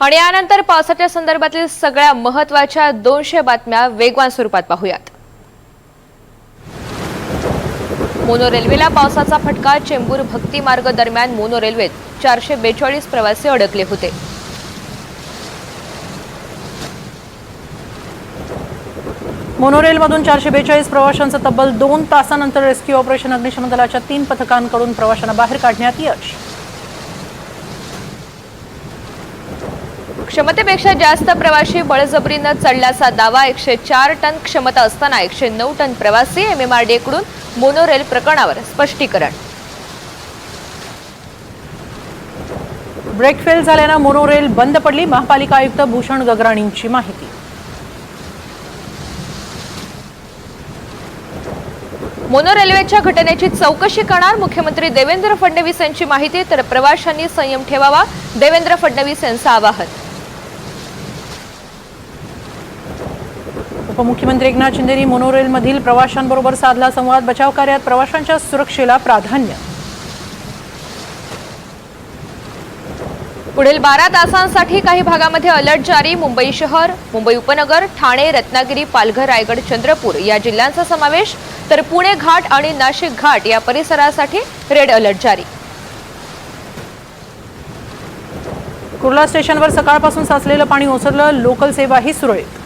आणि यानंतर पावसाच्या संदर्भातील सगळ्या महत्त्वाच्या दोनशे बातम्या वेगवान स्वरूपात पाहूयात. मोनो रेल्वेला पावसाचा फटका चेंबूर भक्ती मार्ग दरम्यान मोनो रेल्वेत चारशे बेचाळीस प्रवासी अडकले होते. मोनोरेलमधून चारशे बेचाळीस प्रवाशांचं तब्बल दोन तासानंतर रेस्क्यू ऑपरेशन अग्निशमन दलाच्या तीन पथकांकडून प्रवाशांना बाहेर काढण्यात यश. क्षमतेपेक्षा जास्त प्रवासी बळजबरीनं चढल्याचा दावा एकशे चार टन क्षमता असताना एकशे नऊ टन प्रवासी एमएमआरडीए कडून मोनो रेल प्रकरणावर स्पष्टीकरण. ब्रेक फेल झाल्यानं मोनोरेल बंद पडली. महापालिका आयुक्त भूषण गगराणींची माहिती. मोनो रेल्वेच्या घटनेची चौकशी करणार मुख्यमंत्री देवेंद्र फडणवीस यांची माहिती तर प्रवाशांनी संयम ठेवावा देवेंद्र फडणवीस यांचं आवाहन. उपमुख्यमंत्री एकनाथ शिंदेनी मोनोरेलमधील प्रवाशांबरोबर साधला संवाद. बचाव कार्यात प्रवाशांच्या सुरक्षेला प्राधान्य. पुढील बारा तासांसाठी काही भागामध्ये अलर्ट जारी. मुंबई शहर मुंबई उपनगर ठाणे रत्नागिरी पालघर रायगड चंद्रपूर या जिल्ह्यांचा समावेश. तर पुणे घाट आणि नाशिक घाट या परिसरासाठी रेड अलर्ट जारी. कुर्ला स्टेशनवर सकाळपासून साचलेलं पाणी ओसरलं. लोकल सेवाही सुरळीत.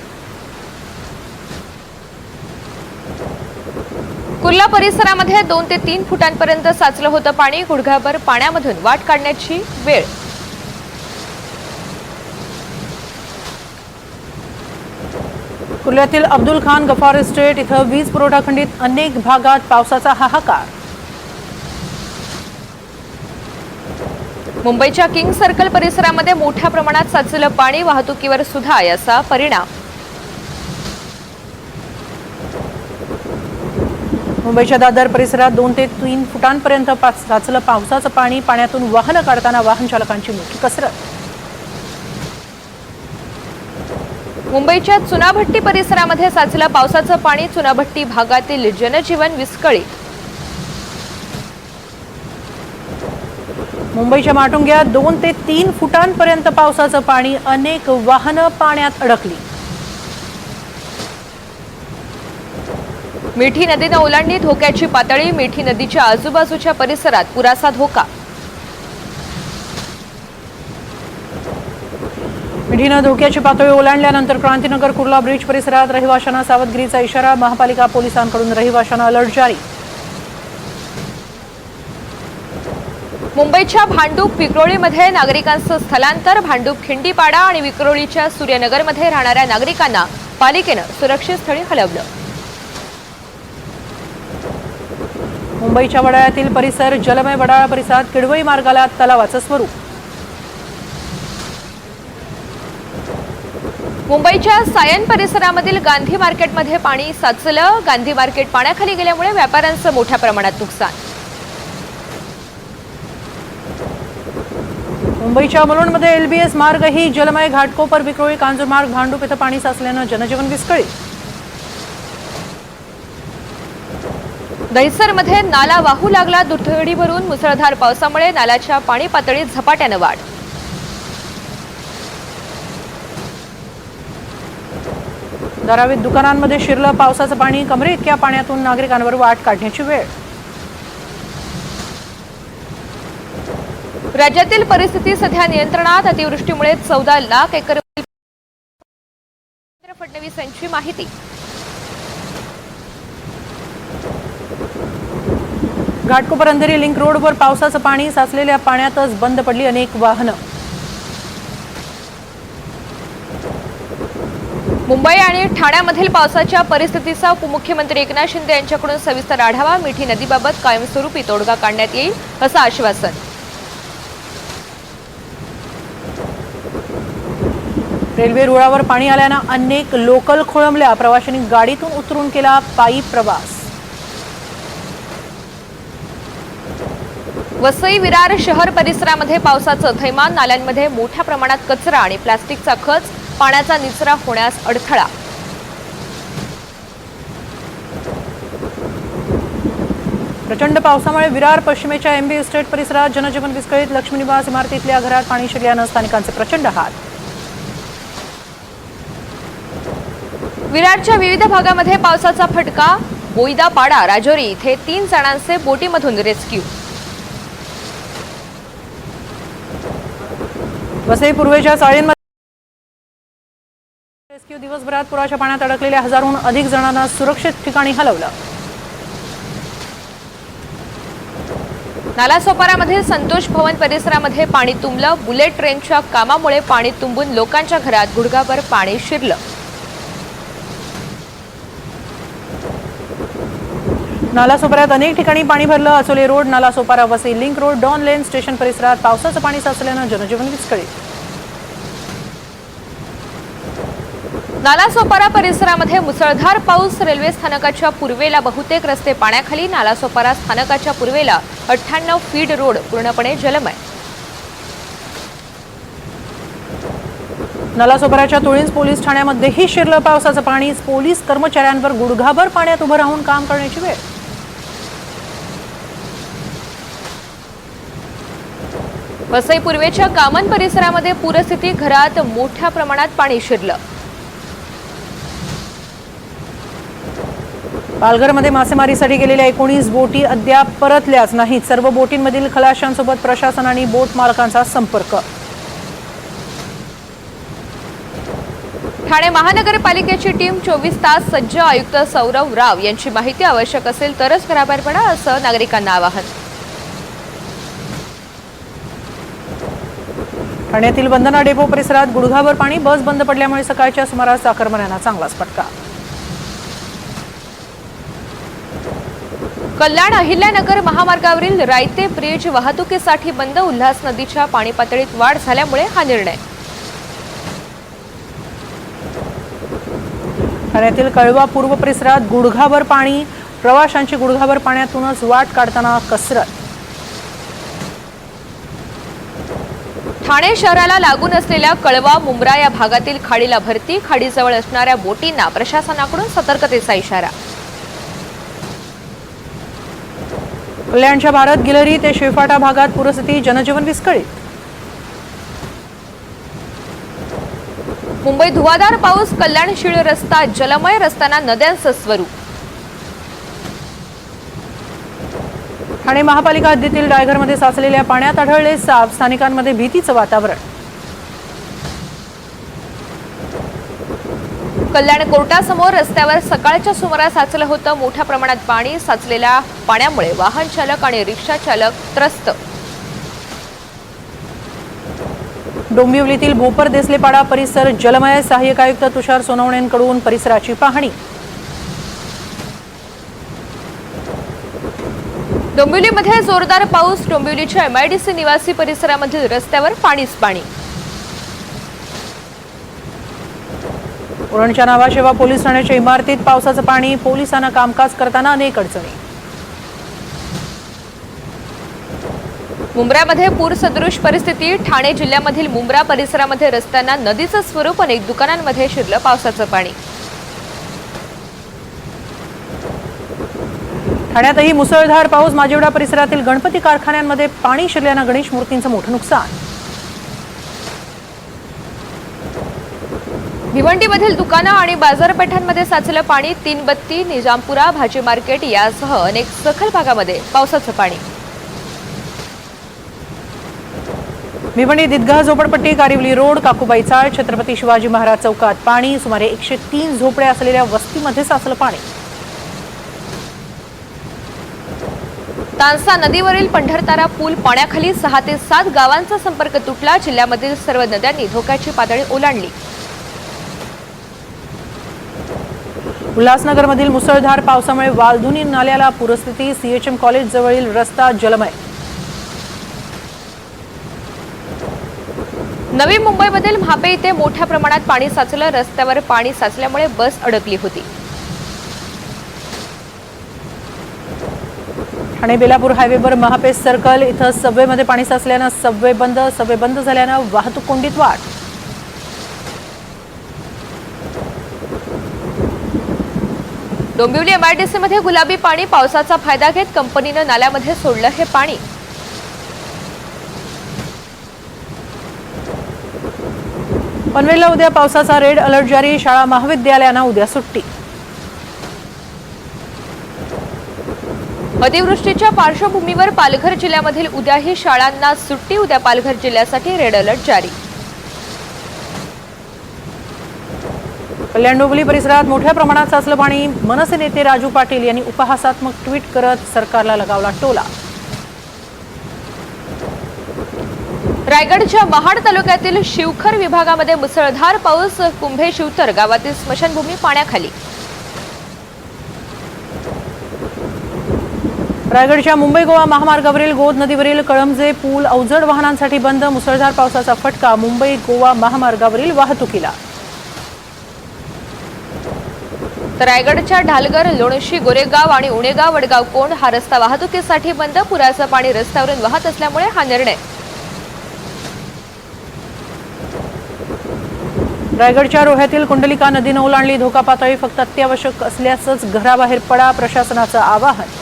कुर्ला परिसरामध्ये दोन ते तीन फुटांपर्यंत साचलं होतं पाणी. गुडघाभर पाण्यामधून वाट काढण्याची वेळ. कुर्ल्यातील अब्दुल खान गफार इस्टेट इथं वीज पुरवठा खंडित अनेक भागात पावसाचा हाहाकार. मुंबईच्या किंग सर्कल परिसरामध्ये मोठ्या प्रमाणात साचलेलं पाणी वाहतुकीवर सुद्धा याचा परिणाम. मुंबईच्या दादर परिसरात दोन ते तीन फुटांपर्यंत साचलं पावसाचं पाणी पाण्यातून वाहनं काढताना वाहन चालकांची मोठी कसरत. मुंबईच्या चुनाभट्टी परिसरामध्ये साचलं पावसाचं पाणी चुनाभट्टी भागातील जनजीवन विस्कळीत. मुंबईच्या माटुंग्यात दोन ते तीन फुटांपर्यंत पावसाचं पाणी अनेक वाहनं पाण्यात अडकली. मिठी नदीनं ओलांडली धोक्याची पातळी मिठी नदीच्या आजूबाजूच्या परिसरात पुराचा धोका. मिठीनं धोक्याची पातळी ओलांडल्यानंतर क्रांतीनगर कुर्ला ब्रिज परिसरात रहिवाशांना सावधगिरीचा इशारा महापालिका पोलिसांकडून रहिवाशांना अलर्ट जारी. मुंबईच्या भांडूप विक्रोळीमध्ये नागरिकांचं स्थलांतर भांडूप खिंडीपाडा आणि विक्रोळीच्या सूर्यनगरमध्ये राहणाऱ्या नागरिकांना पालिकेनं सुरक्षित स्थळी हलवलं. मुंबईच्या वडाळ्यातील परिसर जलमय वडाळा परिसरात किडवई मार्गाला तलावाचं स्वरूप. मुंबईच्या सायन परिसरामधील गांधी मार्केटमध्ये पाणी साचलं. गांधी मार्केट पाण्याखाली गेल्यामुळे व्यापाऱ्यांचं मोठ्या प्रमाणात नुकसान. मुंबईच्या मुलुंडमध्ये एलबीएस मार्गही जलमय घाटकोपर विक्रोळी कांजूर मार्ग भांडूप इथं पाणी साचल्यानं जनजीवन विस्कळीत. दहिसरमध्ये नाला वाहू लागला. दुथडी भरून मुसळधार पावसामुळे नाल्याच्या पाणी पातळीत झपाट्यानं वाढ. धारावीत दुकानांमध्ये शिरलं पावसाचं पाणी. कमरे इतक्या पाण्यातून नागरिकांवर वाट काढण्याची वेळ. राज्यातील परिस्थिती सध्या नियंत्रणात. अतिवृष्टीमुळे चौदा लाख एकर फडणवीस यांची माहिती. घाटकोपर अंधेरी लिंक रोडवर पावसाचं पाणी साचलेल्या पाण्यातच बंद पडली अनेक वाहनं. मुंबई आणि ठाण्यामधील पावसाच्या परिस्थितीचा उपमुख्यमंत्री एकनाथ शिंदे यांच्याकडून सविस्तर आढावा मिठी नदीबाबत कायमस्वरूपी तोडगा काढण्यात येईल असं आश्वासन. रेल्वे रुळावर पाणी आल्यानं अनेक लोकल खोळंबल्या. प्रवाशांनी गाडीतून उतरून केला पायी प्रवास. वसई विरार शहर परिसरामध्ये पावसाचं थैमान नाल्यांमध्ये मोठ्या प्रमाणात कचरा आणि प्लास्टिकचा खच पाण्याचा निचरा होण्यास अडथळा. प्रचंड पावसामुळे विरार पश्चिमेच्या एमबी इस्टेट परिसरात जनजीवन विस्कळीत. लक्ष्मीनिवास इमारतीतल्या घरात पाणी शिरल्यानं स्थानिकांचे प्रचंड हात विरारच्या विविध भागामध्ये पावसाचा फटका. बोईदापाडा राजौरी इथे तीन जणांचे बोटीमधून रेस्क्यू. वसई पूर्वेच्या चाळींमध्ये रेस्क्यू दिवसभरात पुराच्या पाण्यात अडकलेल्या हजारहून अधिक जणांना सुरक्षित ठिकाणी हलवलं. नालासोपारामधील संतोष भवन परिसरामध्ये पाणी तुंबलं. बुलेट ट्रेनच्या कामामुळे पाणी तुंबून लोकांच्या घरात गुडघाभर पाणी शिरलं. नालासोपाऱ्यात अनेक ठिकाणी पाणी भरलं. Achole road Nalasopara Vasai link road Don lane station परिसरात पावसाचं पाणी साचल्यानं जनजीवन विस्कळीत नालासोपारा परिसरामध्ये मुसळधार पाऊस रेल्वे स्थानकाच्या पूर्वेला बहुतेक रस्ते पाण्याखाली नालासोपारा स्थानकाच्या पूर्वेला अठ्ठ्याण्णव फीड रोड पूर्णपणे जलमय. नालासोपाऱ्याच्या तुळींज पोलीस ठाण्यामध्येही शिरलं पावसाचं पाणी. पोलीस कर्मचाऱ्यांवर गुडघाभर पाण्यात उभं राहून काम करण्याची वेळ वसई पूर्वेच्या कामन परिसरामध्ये पूरस्थिती घरात मोठ्या प्रमाणात पाणी शिरलं. पालघरमध्ये मासेमारीसाठी गेलेल्या एकोणीस बोटी अद्याप परतल्याच नाहीत. सर्व बोटींमधील खलाशांसोबत प्रशासन आणि बोट मालकांचा संपर्क. ठाणे महानगरपालिकेची टीम चोवीस तास सज्ज आयुक्त सौरव राव यांची माहिती आवश्यक असेल तरच घराबाहेर पडा असं नागरिकांना आवाहन. ठाण्यातील वंदना डेपो परिसरात गुडघाभर पाणी बस बंद पडल्यामुळे सकाळच्या सुमारास चाकरमान्यांना चांगलाच फटका कल्याण अहिल्यानगर महामार्गावरील रायते ब्रिज वाहतुकीसाठी बंद उल्हास नदीच्या पाणी पातळीत वाढ झाल्यामुळे हा निर्णय. ठाण्यातील कळवा पूर्व परिसरात गुडघाभर पाणी प्रवाशांची गुडघाभर पाण्यातूनच वाट काढताना कसरत. ठाणे शहराला लागून असलेल्या कळवा मुंब्रा या भागातील खाडीला भरती खाडीजवळ असणाऱ्या बोटींना प्रशासनाकडून सतर्कतेचा इशारा. कल्याणच्या भारत गिलरी ते शेफाटा भागात पूरस्थिती जनजीवन विस्कळीत. मुंबई धुवाधार पाऊस कल्याण शिळ रस्ता जलमय रस्त्यांना नद्यांचं स्वरूप. ठाणे महापालिका हद्दीतील डायघरमध्ये साचलेल्या पाण्यात आढळले साप. स्थानिकांमध्ये भीतीचं वातावरण. कल्याण कोर्टासमोर रस्त्यावर सकाळच्या सुमारास साचलं होतं मोठ्या प्रमाणात पाणी. साचलेल्या पाण्यामुळे वाहन चालक आणि रिक्षा चालक त्रस्त. डोंबिवलीतील भोपर देसलेपाडा परिसर जलमय. सहाय्यक आयुक्त तुषार सोनवणेंकडून परिसराची पाहणी. डोंबिवलीमध्ये जोरदार पाऊस डोंबिवलीच्या एमआयडीसी निवासी परिसरामधील रस्त्यावर पाणीच पाणी. उरणच्या नावाशेवा पोलीस ठाण्याच्या इमारतीत पावसाचं पाणी पोलिसांना कामकाज करताना अनेक अडचणी. मुंब्र्यामध्ये पूर सदृश परिस्थिती ठाणे जिल्ह्यामधील मुंब्रा परिसरामध्ये रस्त्यांना नदीचं स्वरूप अनेक दुकानांमध्ये शिरलं पावसाचं पाणी. ठाण्यातही मुसळधार पाऊस माजिवडा परिसरातील गणपती कारखान्यांमध्ये पाणी शिरल्यानं गणेश मूर्तींचं मोठं नुकसान. भिवंडीमधील दुकानं आणि बाजारपेठांमध्ये साचलं पाणी तीन बत्ती निजामपुरा भाजी मार्केट यासह अनेक सखल भागामध्ये पावसाचं पाणी. भिवंडी दिदगाह झोपडपट्टी कारिवली रोड काकुबाई चाळ छत्रपती शिवाजी महाराज चौकात पाणी सुमारे एकशे तीन झोपड्या असलेल्या वस्तीमध्ये साचलं पाणी. तानसा नदीवरील पंढरतारा पूल पाण्याखाली सहा ते सात गावांचा संपर्क तुटला. जिल्ह्यामधील सर्व नद्यांनी धोक्याची पातळी ओलांडली. उल्हासनगरमधील मुसळधार पावसामुळे वालधुनी नाल्याला पूरस्थिती. सीएचएम कॉलेज जवळील रस्ता जलमय. नवी मुंबईमधील म्हापे इथे मोठ्या प्रमाणात पाणी साचलं. रस्त्यावर पाणी साचल्यामुळे बस अडकली होती. ठाणे बेलापूर हायवेवर महापे सर्कल इथं सबवेमध्ये पाणी साचल्यानं सबवे बंद सबवे बंद झाल्यानं वाहतूक कोंडीत वाढ. डोंबिवली एमआयडीसी मध्ये गुलाबी पाणी पावसाचा फायदा घेत कंपनीनं नाल्यामध्ये सोडलं हे पाणी. पनवेलला उद्या पावसाचा रेड अलर्ट जारी शाळा महाविद्यालयांना उद्या सुट्टी. अतिवृष्टीच्या पार्श्वभूमीवर पालघर जिल्ह्यामधील उद्याही शाळांना सुट्टी उद्या पालघर जिल्ह्यासाठी रेड अलर्ट जारी. कल्याण डोंबिवली परिसरात मोठ्या प्रमाणात साचलं पाणी. मनसे नेते राजू पाटील यांनी उपहासात्मक ट्विट करत सरकारला लगावला टोला. रायगडच्या महाड तालुक्यातील शिवखर विभागामध्ये मुसळधार पाऊस कुंभे शिवतर गावातील स्मशानभूमी पाण्याखाली. रायगडच्या मुंबई गोवा महामार्गावरील गोद नदीवरील कळमजे पूल अवजड वाहनांसाठी बंद. मुसळधार पावसाचा फटका मुंबई गोवा महामार्गावरील वाहतुकीला. तर रायगडच्या ढालगर लोणशी गोरेगाव आणि उणेगाव वडगाव कोंड हा रस्ता वाहतुकीसाठी बंद. पुराचं पाणी रस्त्यावरून वाहत असल्यामुळे हा निर्णय. रायगडच्या रोह्यातील कुंडलिका नदीनं ओलांडली धोका पातळी फक्त अत्यावश्यक असल्याचंच घराबाहेर पडा प्रशासनाचं आवाहन.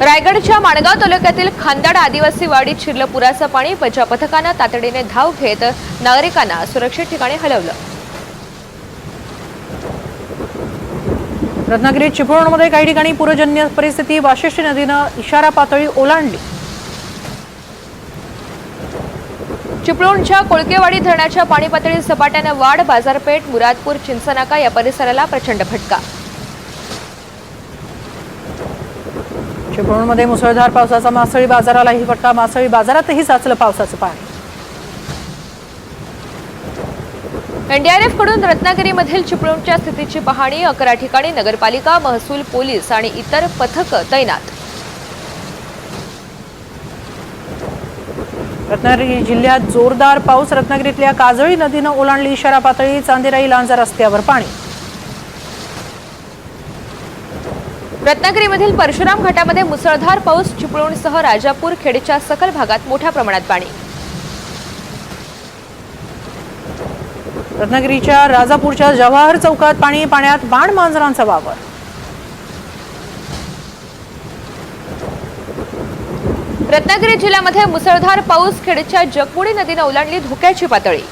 रायगडच्या माणगाव तालुक्यातील खांदाड आदिवासी वाडीत शिरलं पुराचं पाणी बचाव पथकानं तातडीने धाव घेत नागरिकांना सुरक्षित ठिकाणी हलवलं. रत्नागिरीत चिपळूणमध्ये काही ठिकाणी पूरजन्य परिस्थिती वाशिष्ठी नदीनं इशारा पातळी ओलांडली. चिपळूणच्या कोळकेवाडी धरणाच्या पाणी पातळीत झपाट्यानं वाढ बाजारपेठ मुरादपूर चिंचनाका या परिसराला प्रचंड फटका. चिपळूणमध्ये मुसळधार पावसाचा मासळी बाजारालाही फटका मासळी बाजारातही साचलं पावसाचं पाणी. एनडीआरएफकडून रत्नागिरीमधील चिपळूणच्या स्थितीची पाहणी अकरा ठिकाणी नगरपालिका महसूल पोलीस आणि इतर पथकं तैनात. रत्नागिरी जिल्ह्यात जोरदार पाऊस रत्नागिरीतल्या काजळी नदीनं ओलांडली. इशारा पातळी चांदेराई लांजा रस्त्यावर पाणी. रत्नागिरीमधील परशुराम घाटामध्ये मुसळधार पाऊस चिपळूणसह राजापूर खेडच्या सखल भागात मोठ्या प्रमाणात पाणी. रत्नागिरीच्या राजापूरच्या जवाहर चौकात पाणी पाण्यात बाण मांजरांचा वावर. रत्नागिरी जिल्ह्यामध्ये मुसळधार पाऊस खेडच्या जगबुडी नदीनं ओलांडली धोक्याची पातळी.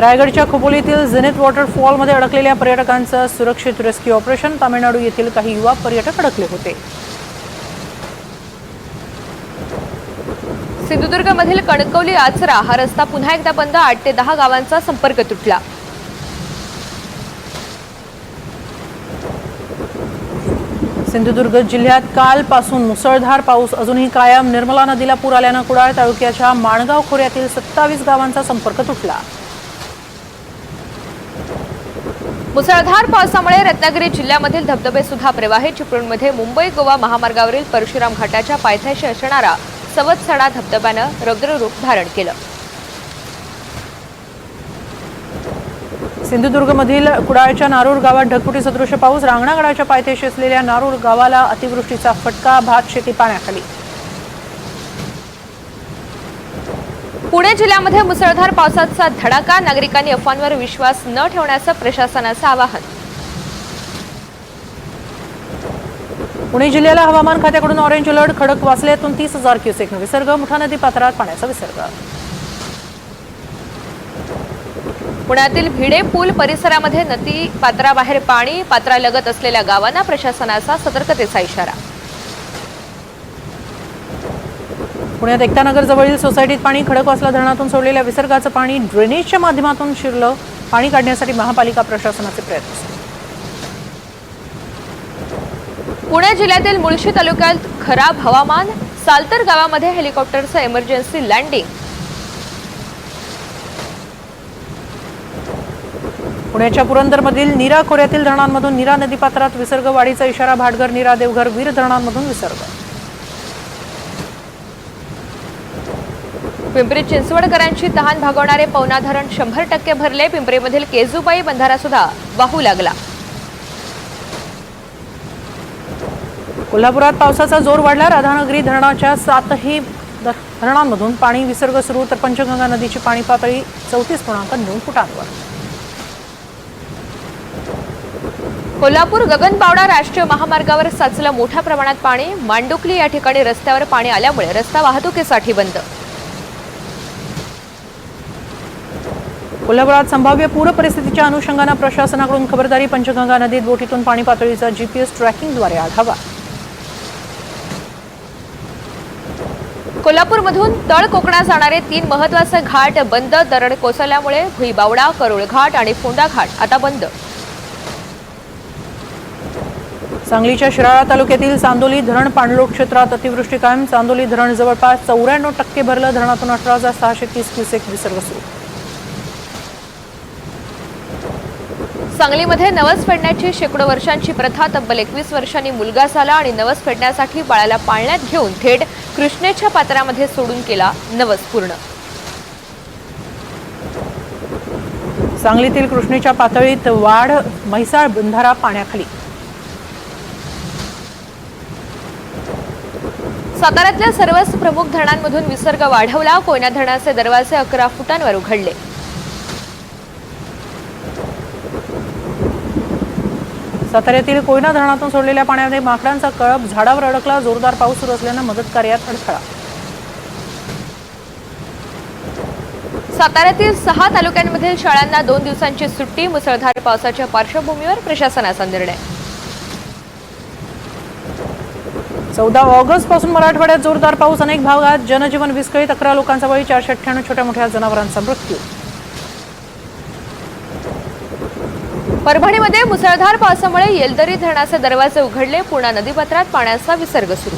रायगडच्या खोपोलीतील झेनिथ वॉटरफॉलमध्ये अडकलेल्या पर्यटकांचं सुरक्षित रेस्क्यू ऑपरेशन तामिळनाडू येथील काही युवा पर्यटक अडकले होते. सिंधुदुर्गमधील कणकवली आचरा हा रस्ता पुन्हा एकदा बंद आठ ते दहा गावांचा संपर्क तुटला. सिंधुदुर्ग जिल्ह्यात कालपासून मुसळधार पाऊस अजूनही कायम. निर्मला नदीला पूर आल्यानं कुडाळ तालुक्याच्या माणगाव खोऱ्यातील सत्तावीस गावांचा संपर्क तुटला. मुसळधार पावसामुळे रत्नागिरी जिल्ह्यामधील धबधबे सुद्धा प्रवाहित चिपळूणमध्ये मुंबई गोवा महामार्गावरील परशुराम घाटाच्या पायथ्याशी असणारा सवत्सडा धबधब्यानं रौद्ररूप धारण केलं. सिंधुदुर्गमधील कुडाळच्या नारूर गावात ढगफुटी सदृश पाऊस रांगणागडाच्या पायथ्याशी असलेल्या नारूर गावाला अतिवृष्टीचा फटका भात शेती पाण्याखाली पुणे जिल्ह्यामध्ये मुसळधार पावसाचा धडाका. नागरिकांनी अफवांवर विश्वास न ठेवण्याचं प्रशासनाचं आवाहन. पुणे जिल्ह्याला हवामान खात्याकडून ऑरेंज अलर्ट खडक वाचल्यातून तीस हजार क्युसेक विसर्ग मुठा नदी पात्रात पाण्याचा विसर्ग. पुण्यातील भिडे पूल परिसरामध्ये नदी पात्राबाहेर पाणी पात्रालगत असलेल्या गावांना प्रशासनाचा सतर्कतेचा इशारा. पुण्यात एकतानगर जवळील सोसायटीत पाणी खडकवासला धरणातून सोडलेल्या विसर्गाचं पाणी ड्रेनेजच्या माध्यमातून शिरलं. पाणी काढण्यासाठी महापालिका प्रशासनाचे प्रयत्न. पुणे जिल्ह्यातील मुळशी तालुक्यात खराब हवामान सालतर गावामध्ये हेलिकॉप्टरचं इमर्जन्सी लँडिंग पुण्याच्या पुरंदरमधील नीरा खोऱ्यातील धरणांमधून नीरा नदीपात्रात विसर्ग वाढीचा इशारा भाटघर नीरा देवघर वीर धरणांमधून विसर्ग. पिंपरी चिंचवडकरांची तहान भागवणारे पवना धरण शंभर टक्के भरले. पिंपरीमधील केजूबाई बंधारा सुद्धा वाहू लागला. कोल्हापुरात पावसाचा जोर वाढला. राधानगरी धरणाच्या सातही धरणांमधून पाणी विसर्ग सुरू. तर पंचगंगा नदीची पाणी पातळी चौतीस पूर्णांक नऊ फुटांवर. कोल्हापूर गगनबावडा राष्ट्रीय महामार्गावर साचलं मोठ्या प्रमाणात पाणी. मांडुकली या ठिकाणी रस्त्यावर पाणी आल्यामुळे रस्ता वाहतुकीसाठी बंद. कोल्हापुरात संभाव्य पूर परिस्थितीच्या अनुषंगानं प्रशासनाकडून खबरदारी पंचगंगा नदीत बोटीतून पाणी पातळीचा जीपीएस ट्रॅकिंगद्वारे आढावा. कोल्हापूरमधून तळ कोकणात जाणारे तीन महत्त्वाचे घाट बंद. दरड कोसळल्यामुळे भुईबावडा करोळ घाट आणि फोंडा घाट आता बंद. सांगलीच्या शिराळा तालुक्यातील चांदोली धरण पाणलोट क्षेत्रात अतिवृष्टी कायम. चांदोली धरण जवळपास चौऱ्याण्णव टक्के भरलं. धरणातून अठरा हजार सहाशे तीस क्युसेक विसर्ग सुरू. सांगलीमध्ये नवस फेडण्याची शेकडो वर्षांची प्रथा तब्बल एकवीस वर्षांनी मुलगा झाला आणि नवस फेडण्यासाठी बाळाला पाळण्यात घेऊन थेट कृष्णेच्या पात्रामध्ये सोडून केला नवस पूर्ण. सांगलीतील कृष्णेच्या पातळीत वाढ म्हैसाळ बंधारा पाण्याखाली. साताऱ्यातल्या सर्वच प्रमुख धरणांमधून विसर्ग वाढवला कोयना धरणाचे दरवाजे अकरा फुटांवर उघडले. साताऱ्यातील कोयना धरणातून सोडलेल्या पाण्यामध्ये माकडांचा कळप झाडावर अडकला. जोरदार पाऊस सुरू असल्यानं मदत कार्यात अडथळा. साताऱ्यातील सहा तालुक्यांमधील शाळांना दोन दिवसांची सुट्टी मुसळधार पावसाच्या पार्श्वभूमीवर प्रशासनाचा निर्णय. चौदा ऑगस्टपासून मराठवाड्यात जोरदार पाऊस अनेक भागात जनजीवन विस्कळीत अकरा लोकांचा बळी चारशे अठ्ठ्याण्णव छोट्या मोठ्या जनावरांचा मृत्यू. परभणीमध्ये मुसळधार पावसामुळे येलदरी धरणाचे दरवाजे उघडले पूर्णा नदीपात्रात पाण्याचा विसर्ग सुरू.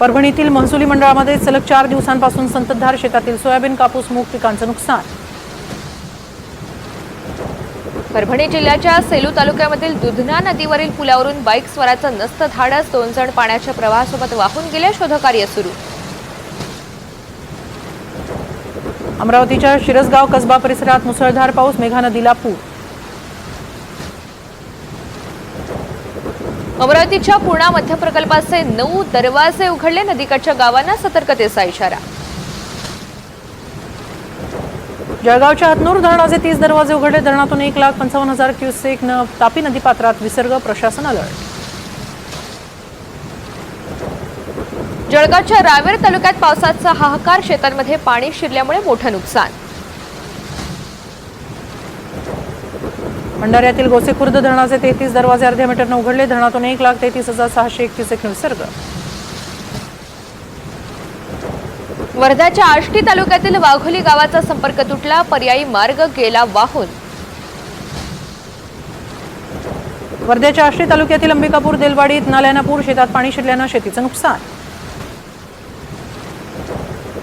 परभणीतील महसुली मंडळामध्ये सलग चार दिवसांपासून संततधार शेतातील सोयाबीन कापूस मूग पिकांचं नुकसान. परभणी जिल्ह्याच्या सेलू तालुक्यामधील दुधना नदीवरील पुलावरून बाईक स्वराचं नसत धाडस दोन जण पाण्याच्या प्रवाहासोबत वाहून गेले शोधकार्य सुरू. अमरावतीच्या शिरसगाव कसबा परिसरात मुसळधार पाऊस मेघा नदीला पूर. अमरावतीच्या पूर्णा मध्य प्रकल्पाचे नऊ दरवाजे उघडले नदीकाठच्या गावांना सतर्कतेचा इशारा. जळगावच्या हतनूर धरणाचे तीस दरवाजे उघडले धरणातून एक लाख पंचावन्न हजार क्युसेक न तापी नदी पात्रात विसर्ग प्रशासन अलर्ट. जळगावच्या रावेर तालुक्यात पावसाचा हाहाकार शेतांमध्ये पाणी शिरल्यामुळे मोठं नुकसान. भंडाऱ्यातील गोसेखुर्द धरणाचे तेहतीस दरवाजे अर्ध्या मीटरनं उघडले. धरणातून एक लाख तेहतीस हजार सहाशे एक क्युसेक विसर्ग वर्ध्याच्या आष्टी तालुक्यातील वाघोली गावाचा संपर्क तुटला. पर्यायी मार्ग गेला वाहून. वर्ध्याच्या आष्टी तालुक्यातील अंबिकापूर देलवाडीत नाल्यांना पूर शेतात पाणी शिरल्यानं शेतीचं नुकसान.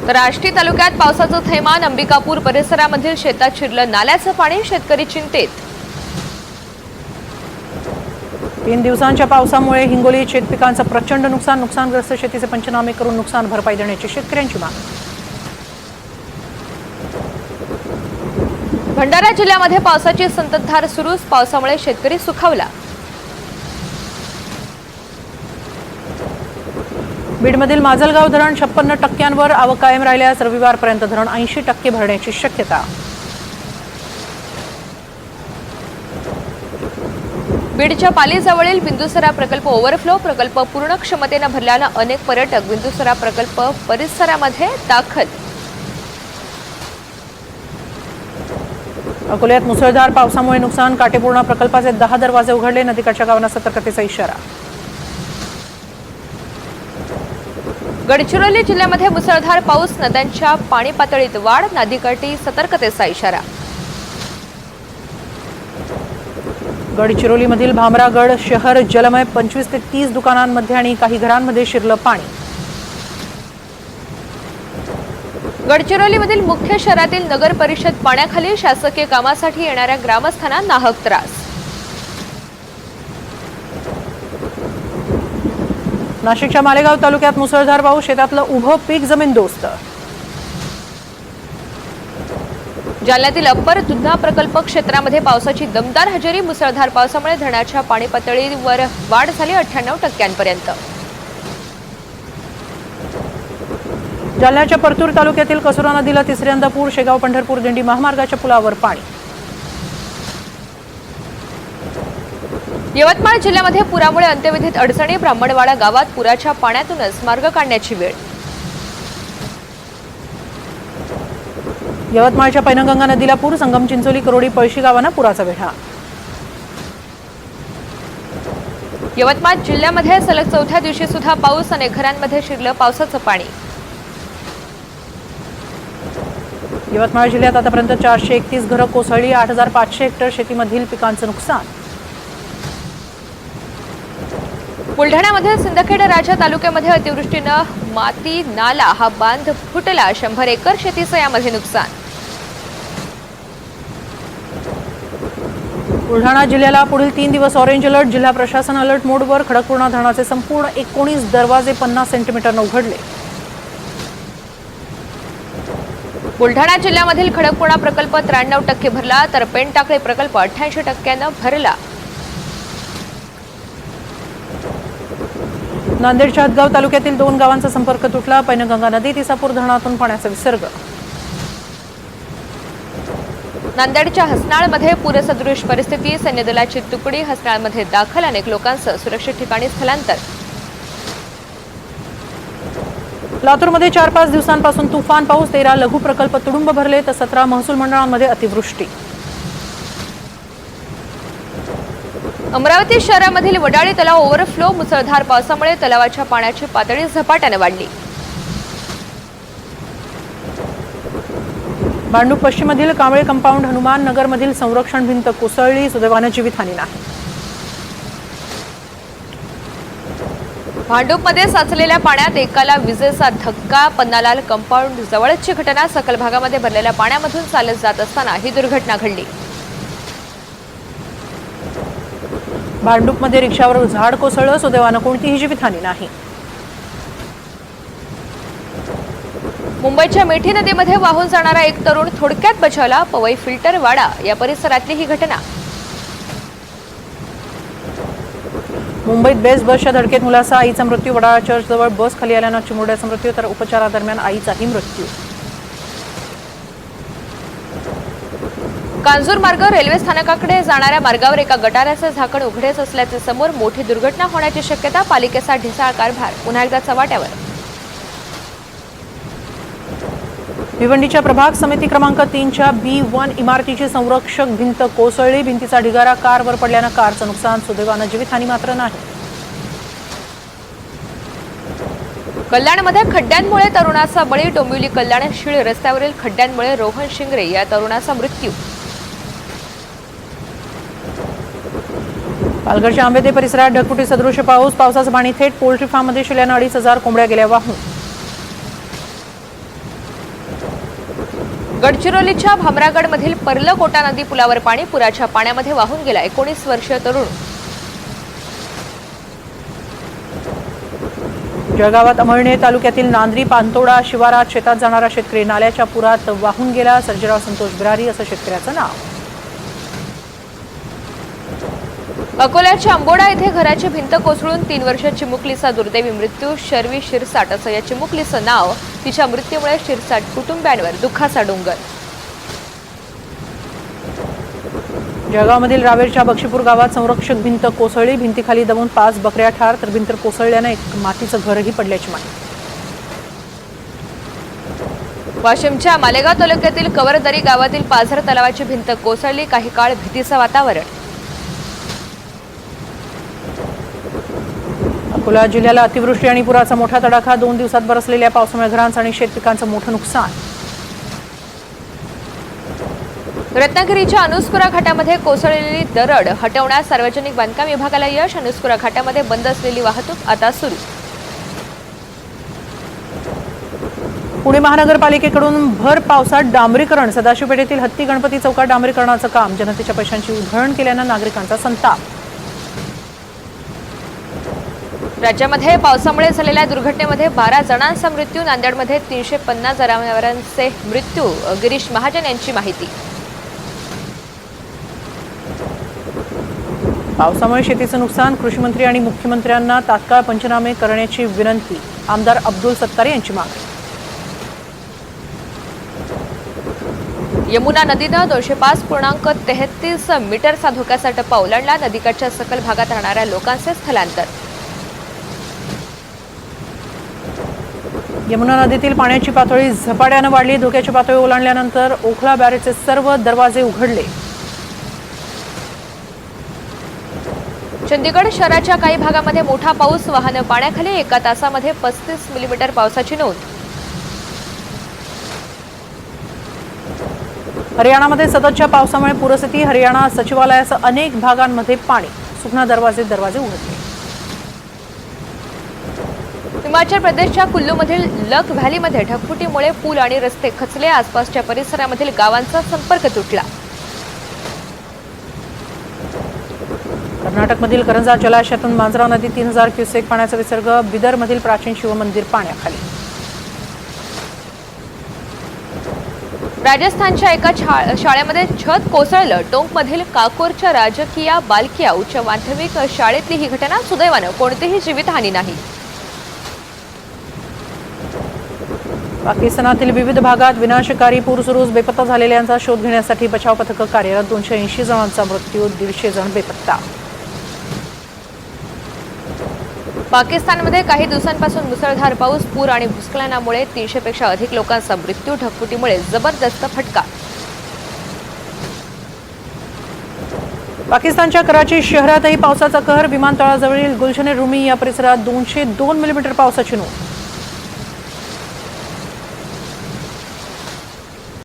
तर आष्टी तालुक्यात पावसाचं थैमान अंबिकापूर परिसरामधील शेतात शिरलं नाल्याचं पाणी शेतकरी चिंतेत. तीन दिवसांच्या पावसामुळे हिंगोलीत शेतपिकांचं प्रचंड नुकसान नुकसानग्रस्त शेतीचे पंचनामे करून नुकसान भरपाई देण्याची शेतकऱ्यांची मागणी. भंडारा जिल्ह्यामध्ये पावसाची संततधार सुरूच पावसामुळे शेतकरी सुखावला. बीडमधील माजलगाव धरण छप्पन्न टक्क्यांवर आवक कायम राहिल्यास रविवारपर्यंत धरण ऐंशी टक्के भरण्याची शक्यता. बीडच्या पालीजवळील बिंदुसरा प्रकल्प ओव्हरफ्लो प्रकल्प पूर्ण क्षमतेनं भरल्यानं अनेक पर्यटक बिंदुसरा प्रकल्प परिसरामध्ये दाखल. अकोल्यात मुसळधार पावसामुळे नुकसान काटेपूर्णा प्रकल्पाचे दहा दरवाजे उघडले. नदीकाठच्या गावांना सतर्कतेचा इशारा. गडचिरोली जिल्ह्यामध्ये मुसळधार पाऊस नद्यांच्या पाणी पातळीत वाढ नदीकाठी सतर्कतेचा इशारा. गडचिरोलीमधील भामरागड शहर जलमय पंचवीस ते तीस दुकानांमध्ये आणि काही घरांमध्ये शिरलं पाणी. गडचिरोलीमधील मुख्य शहरातील नगर परिषद पाण्याखाली शासकीय कामासाठी येणाऱ्या ग्रामस्थांना नाहक त्रास. नाशिकच्या मालेगाव तालुक्यात मुसळधार पाऊस शेतातलं उभं पीक जमीनदोस्त जालन्यातील अप्पर दुधना प्रकल्प क्षेत्रामध्ये पावसाची दमदार हजेरी मुसळधार पावसामुळे धरणाच्या पाणी पातळीवर वाढ झाली अठ्ठ्याण्णव टक्क्यांपर्यंत. जालन्याच्या परतूर तालुक्यातील कसुरा नदीला तिसऱ्यांदा पूर शेगाव पंढरपूर दिंडी महामार्गाच्या पुलावर पाणी. यवतमाळ जिल्ह्यामध्ये पुरामुळे अंत्यविधीत अडचणी ब्राह्मणवाडा गावात पुराच्या पाण्यातूनच मार्ग काढण्याची वेळ. यवतमाळच्या पैनगंगा नदीला पूर संगम चिंचोली करोडी पळशी गावांना पुराचा वेढा. यवतमाळ जिल्ह्यामध्ये सलग चौथ्या दिवशी सुद्धा पाऊस अनेक घरांमध्ये शिरलं पावसाचं पाणी. यवतमाळ जिल्ह्यात आतापर्यंत चारशे एकतीस घरं कोसळली आठ हजार पाचशे हेक्टर शेतीमधील पिकांचं नुकसान. बुलढाण्यामध्ये सिंदखेड राजा तालुक्यामध्ये अतिवृष्टीनं माती नाला हा बांध फुटला. शंभर एकर शेतीचं यामध्ये नुकसान. बुलढाणा जिल्ह्याला पुढील तीन दिवस ऑरेंज अलर्ट जिल्हा प्रशासन अलर्ट मोडवर खडकपूर्णा धरणाचे संपूर्ण एकोणीस दरवाजे पन्नास सेंटीमीटरनं उघडले. बुलढाणा जिल्ह्यामधील खडकपूर्णा प्रकल्प त्र्याण्णव टक्के भरला तर पेनटाकळी प्रकल्प अठ्ठ्याऐंशी टक्क्यानं भरला. नांदेडच्या हदगाव तालुक्यातील दोन गावांचा संपर्क तुटला. पैनगंगा नदी तिसापूर धरणातून पाण्याचा विसर्ग. नांदेडच्या हसनाळमध्ये पूरसदृश परिस्थिती सैन्य दलाची तुकडी हसनाळमध्ये दाखल अनेक लोकांचं सुरक्षित ठिकाणी स्थलांतर. लातूरमध्ये चार पाच दिवसांपासून तुफान पाऊस तेरा लघु प्रकल्प तुडुंब भरले तर सतरा महसूल मंडळांमध्ये अतिवृष्टी. अमरावती शहरामधील वडाळी तलाव ओव्हरफ्लो मुसळधार पावसामुळे तलावाच्या पाण्याची पातळी झपाट्याने वाढली. भांडूप पश्चिममधील कांबळे कंपाऊंड हनुमान नगरमधील संरक्षण भिंत कोसळली सुदैवानं जीवितहानी नाही. भांडूपमध्ये साचलेल्या पाण्यात एकाला विजेचा धक्का पन्नालाल कंपाऊंड जवळची घटना सकल भागामध्ये भरलेल्या पाण्यामधून चालत जात असताना ही दुर्घटना घडली. भांडूपमध्ये रिक्षावर झाड कोसळलं सुदैवानं कोणतीही जीवितहानी नाही. मुंबईच्या मिठी नदीमध्ये वाहून जाणारा एक तरुण थोडक्यात बचावला पवई फिल्टर वाडा या परिसरातली ही घटना. मुंबईत बेस्ट बसच्या धडकेत मुलाचा आईचा मृत्यू वडाळा चर्चजवळ बस खाली आल्यानं चिमुरड्याचा मृत्यू तर उपचारादरम्यान आईचाही मृत्यू. कांजूर मार्ग रेल्वे स्थानकाकडे जाणाऱ्या मार्गावर एका गटाराचं झाकण उघडेच असल्याचे समोर मोठी दुर्घटना होण्याची शक्यता पालिकेचा ढिसाळ कारभार पुन्हा एकदा चव्हाट्यावर. भिवंडीच्या प्रभाग समिती क्रमांक तीनच्या बी वन इमारतीची संरक्षक भिंत कोसळली. भिंतीचा ढिगारा कारवर पडल्यानं कारचं नुकसान सुदैवानं जीवितहानी मात्र नाही. कल्याणमध्ये खड्ड्यांमुळे तरुणाचा बळी डोंबिवली कल्याण शिळ रस्त्यावरील खड्ड्यांमुळे रोहन शिंगरे या तरुणाचा मृत्यू पालघरच्या आंबेदे परिसरात ढगफुटी सदृश पाऊस पावसाचं पाणी थेट पोल्ट्री फार्ममध्ये शिरल्यानं अडीच हजार कोंबड्या गेल्या वाहून. गडचिरोलीच्या भामरागडमधील पर्लकोटा नदी पुलावर पाणी पुराच्या पाण्यामध्ये वाहून गेला. एकोणीस वर्षीय तरुण. जळगावात अमळणे तालुक्यातील नांद्री पांतोडा शिवारात शेतात जाणारा शेतकरी नाल्याच्या पुरात वाहून गेला. सर्जेराव संतोष बिरारी असं शेतकऱ्याचं नाव. अकोल्याच्या अंबोडा येथे घराची भिंत कोसळून तीन वर्ष चिमुकलीचा दुर्दैवी मृत्यू शर्वी शिरसाट असं या चिमुकलीचं नाव तिच्या मृत्यूमुळे शिरसाट कुटुंबियांवर दुःखाचा डोंगर. जळगावमधील रावेरच्या बक्षीपूर गावात संरक्षक भिंत कोसळली भिंतीखाली दबून पाच बकऱ्या ठार तर भिंत कोसळल्यानं एक मातीचं घरही पडल्याची माहिती. वाशिमच्या मालेगाव तालुक्यातील कवरदरी गावातील पाझर तलावाची भिंत कोसळली काही काळ भीतीचं वातावरण. अकोला जिल्ह्याला अतिवृष्टी आणि पुराचा मोठा तडाखा दोन दिवसात बरसलेल्या पावसामुळे घरांचं आणि शेतपिकांचं मोठं नुकसान. रत्नागिरीच्या अनुस्कुरा घाटामध्ये कोसळलेली दरड हटवण्यास सार्वजनिक बांधकाम विभागाला यश. अनुस्कुरा घाटामध्ये बंद असलेली वाहतूक आता सुरू. पुणे महानगरपालिकेकडून भर पावसात डांबरीकरण. सदाशिव पेठेतील हत्ती गणपती चौकात डांबरीकरणाचं काम. जनतेच्या पैशांची उधळण केल्यानं नागरिकांचा संताप. राज्यामध्ये पावसामुळे झालेल्या दुर्घटनेमध्ये बारा जणांचा मृत्यू नांदेडमध्ये तीनशे पन्नास जनावरांचे मृत्यू. गिरीश महाजन यांची माहिती. पावसामुळे शेतीचं नुकसान कृषीमंत्री आणि मुख्यमंत्र्यांना तात्काळ पंचनामे करण्याची विनंती आमदार अब्दुल सत्तार यांची मागणी. यमुना नदीनं दोनशे पाच पूर्णांक तेहतीस मीटरचा धोक्याचा टप्पा ओलांडला. नदीकाठच्या सकल भागात राहणाऱ्या लोकांचे स्थलांतर. यमुना नदीतील पाण्याची पातळी झपाट्यानं वाढली. धोक्याची पातळी ओलांडल्यानंतर ओखला बॅरेजचे सर्व दरवाजे उघडले. चंदीगड शहराच्या काही भागामध्ये मोठा पाऊस वाहनं पाण्याखाली एका तासामध्ये पस्तीस मिलीमीटर पावसाची नोंद. हरियाणामध्ये सततच्या पावसामुळे पूरस्थिती हरियाणा सचिवालयासह अनेक भागांमध्ये पाणी. सुखना दरवाजे दरवाजे उघडले. हिमाचल प्रदेशच्या कुल्लूमधील लख व्हॅलीमध्ये ढगफुटीमुळे पूल आणि रस्ते खचले. आसपासच्या परिसरामधील गावांचा संपर्क तुटला. कर्नाटकमधील करंजा जलाशयातून मांजरा नदी तीन हजार क्युसेक पाण्याचा विसर्ग बिदरमधील प्राचीन शिवमंदिर पाण्याखाली. राजस्थानच्या एका शाळेमध्ये छत कोसळलं. टोंकमधील काकोरच्या राजकीय बालकिया उच्च माध्यमिक शाळेतली ही घटना सुदैवानं कोणतीही जीवितहानी नाही. पाकिस्तानातील विविध भागात विनाशकारी पूर सुरूच बेपत्ता झालेल्यांचा शोध घेण्यासाठी बचाव पथकं कार्यरत दोनशे ऐंशी जणांचा मृत्यू दीडशे जण बेपत्ता. पाकिस्तानमध्ये काही दिवसांपासून मुसळधार पाऊस पूर आणि भूस्खलनामुळे तीनशेपेक्षा अधिक लोकांचा मृत्यू ढगफुटीमुळे जबरदस्त फटका. पाकिस्तानच्या कराची शहरातही पावसाचा कहर विमानतळाजवळील गुलशन रुमी या परिसरात दोनशे दोन मिलीमीटर पावसाची नोंद.